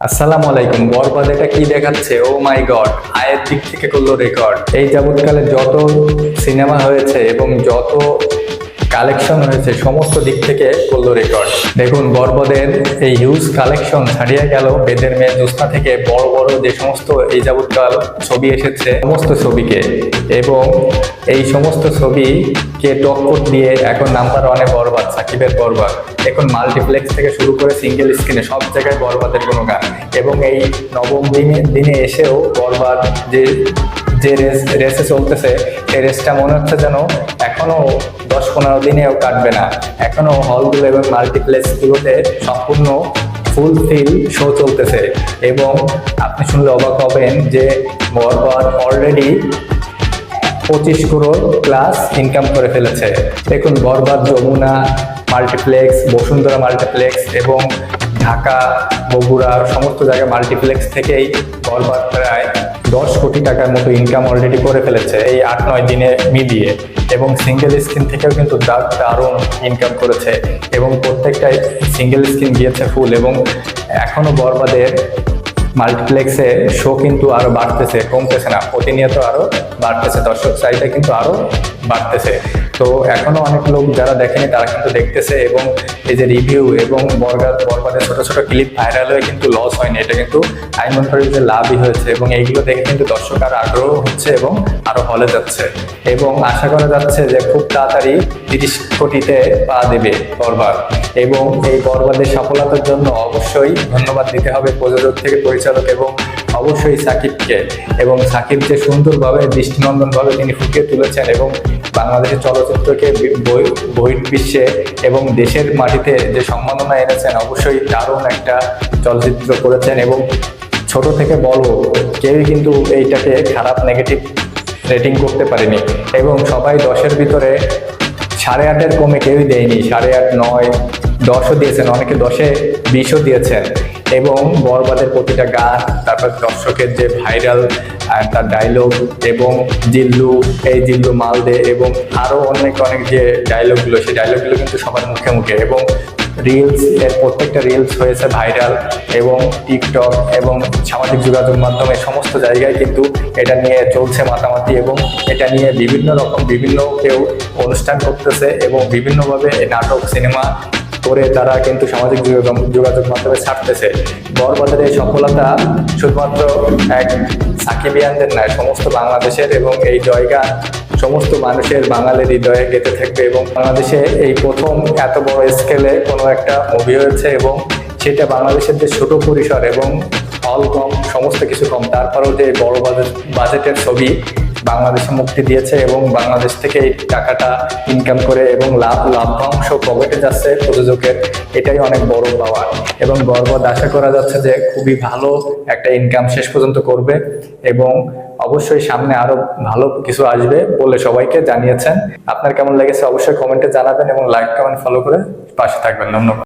আসসালামু আলাইকুম, বরবাদ এটা কি দেখাচ্ছে? ও মাই গড আয়ের দিক থেকে করল রেকর্ড এই যাবৎকালে যত সিনেমা হয়েছে এবং যত কালেকশন হয়েছে সমস্ত দিক থেকে করল রেকর্ড দেখুন, বরবাদের এই হিউজ কালেকশন ছাড়িয়ে গেল। বেদের মেয়ে জোস্না থেকে বড় বড় যে সমস্ত এই যাবৎকাল ছবি এসেছে, সমস্ত ছবিকে এবং এই সমস্ত ছবিকে টক্কর দিয়ে এখন নাম্বার ওয়ানে বরবাদ, সাকিবের বরবাদ। এখন মাল্টিপ্লেক্স থেকে শুরু করে সিঙ্গেল স্ক্রিনে সব জায়গায় বরবাদের কোনো গান। এবং এই নবম দিনে দিনে এসেও বরবাদ যে যে রেস রেসে চলতেছে এই রেসটা মনে হচ্ছে যেন এখনও দশ পনেরো দিনেও কাটবে না। এখনও হলগুলো এবং মাল্টিপ্লেক্সগুলোতে সম্পূর্ণ ফুল ফিল শো চলতেছে এবং আপনি শুনলে অবাক হবেন যে বরবাদ অলরেডি পঁচিশ করোড় প্লাস ইনকাম করে ফেলেছে। দেখুন, বরবাদ যমুনা মাল্টিপ্লেক্স বসুন্ধরা মাল্টিপ্লেক্স এবং ঢাকা, বগুড়া, সমস্ত জায়গায় মাল্টিপ্লেক্স থেকেই বরবাদ প্রায় দশ কোটি টাকার মতো ইনকাম অলরেডি করে ফেলেছে এই আট, নয় দিনে মিলিয়ে এবং সিঙ্গেল স্ক্রিন থেকেও কিন্তু দারুণ ইনকাম করেছে এবং প্রত্যেকটাই সিঙ্গেল স্ক্রিন দিয়েছে ফুল এবং এখনও বরবাদের মাল্টিপ্লেক্সে শো কিন্তু আরও বাড়তেছে, কমতেছে না। প্রতিনিয়ত আরও বাড়তেছে, দর্শক চাহিদা কিন্তু আরও বাড়তেছে। তো এখনও অনেক লোক যারা দেখেনি, তারা কিন্তু দেখতেছে এবং এই যে রিভিউ এবং বরগাদ বরবাদের ছোট ছোট ক্লিপ ভাইরাল হয়ে কিন্তু লস হয়নি। এটা কিন্তু আমি মনে করি যে লাভই হয়েছে এবং এইগুলো দেখে কিন্তু দর্শক আর আগ্রহ হচ্ছে এবং আরও হলে যাচ্ছে। এবং আশা করা যাচ্ছে যে খুব তাড়াতাড়ি তিরিশ কোটিতে পা দেবে বরবাদ এবং এই বরবাদের সফলতার জন্য অবশ্যই ধন্যবাদ দিতে হবে প্রযোজক থেকে পরিচালক এবং অবশ্যই সাকিবকে এবং সাকিব যে সুন্দরভাবে, দৃষ্টিনন্দনভাবে তিনি ফুটিয়ে তুলেছেন এবং বাংলাদেশের চলচ্চিত্রকে বহির্বিশ্বে এবং দেশের মাটিতে যে সম্মাননা এনেছেন, অবশ্যই দারুণ একটা চলচ্চিত্র করেছেন এবং ছোট থেকে বড় কেউই কিন্তু এইটাকে খারাপ নেগেটিভ রেটিং করতে পারেনি এবং সবাই দশের ভিতরে সাড়ে আটের কমে কেউই দেয়নি, সাড়ে আট, নয়, দশও দিয়েছেন, অনেকে দশে বিশও দিয়েছেন। এবং বরবাদের প্রতিটা গান, তারপর দর্শকের যে ভাইরাল তার ডায়লগ এবং জিল্লু, এই জিল্লু মালদে এবং আরও অনেক অনেক যে ডায়লগগুলো সেই ডায়লগগুলো কিন্তু সবার মুখে মুখে এবং রিলস এর প্রত্যেকটা রিলস হয়েছে ভাইরাল এবং টিকটক এবং সামাজিক যোগাযোগ মাধ্যমে সমস্ত জায়গায় কিন্তু এটা নিয়ে চলছে মাতামাতি এবং এটা নিয়ে বিভিন্ন রকম, বিভিন্ন কেউ অনুষ্ঠান করতেছে এবং বিভিন্নভাবে নাটক, সিনেমা করে তারা কিন্তু সামাজিক যোগাযোগ মাধ্যমে ছাড়তেছে। বরবাদের এই সফলতা শুধুমাত্র এক সাকিবিয়ানদের নয়, সমস্ত বাংলাদেশের এবং এই জয়গান সমস্ত মানুষের বাঙালির হৃদয়ে গেঁথে থাকবে এবং বাংলাদেশে এই প্রথম এত বড় স্কেলে কোনো একটা মুভি হয়েছে এবং সেটা বাংলাদেশের যে ছোট পরিসর এবং হল কম, সমস্ত কিছু কম, তারপরেও যে বড় বাজেট বাজেটের ছবি বাংলাদেশে মুক্তি দিয়েছে এবং বাংলাদেশ থেকে এই টাকাটা ইনকাম করে এবং লাভ, লাভ্যাংশ পকেটে যাচ্ছে প্রযোজকের, এটাই অনেক বড় পাওয়া। এবং বরবাদ আশা করা যাচ্ছে যে খুবই ভালো একটা ইনকাম শেষ পর্যন্ত করবে এবং অবশ্যই সামনে আরও ভালো কিছু আসবে বলে সবাইকে জানিয়েছেন। আপনার কেমন লেগেছে অবশ্যই কমেন্টে জানাবেন এবং লাইক কমেন্ট ফলো করে পাশে থাকবেন। ধন্যবাদ।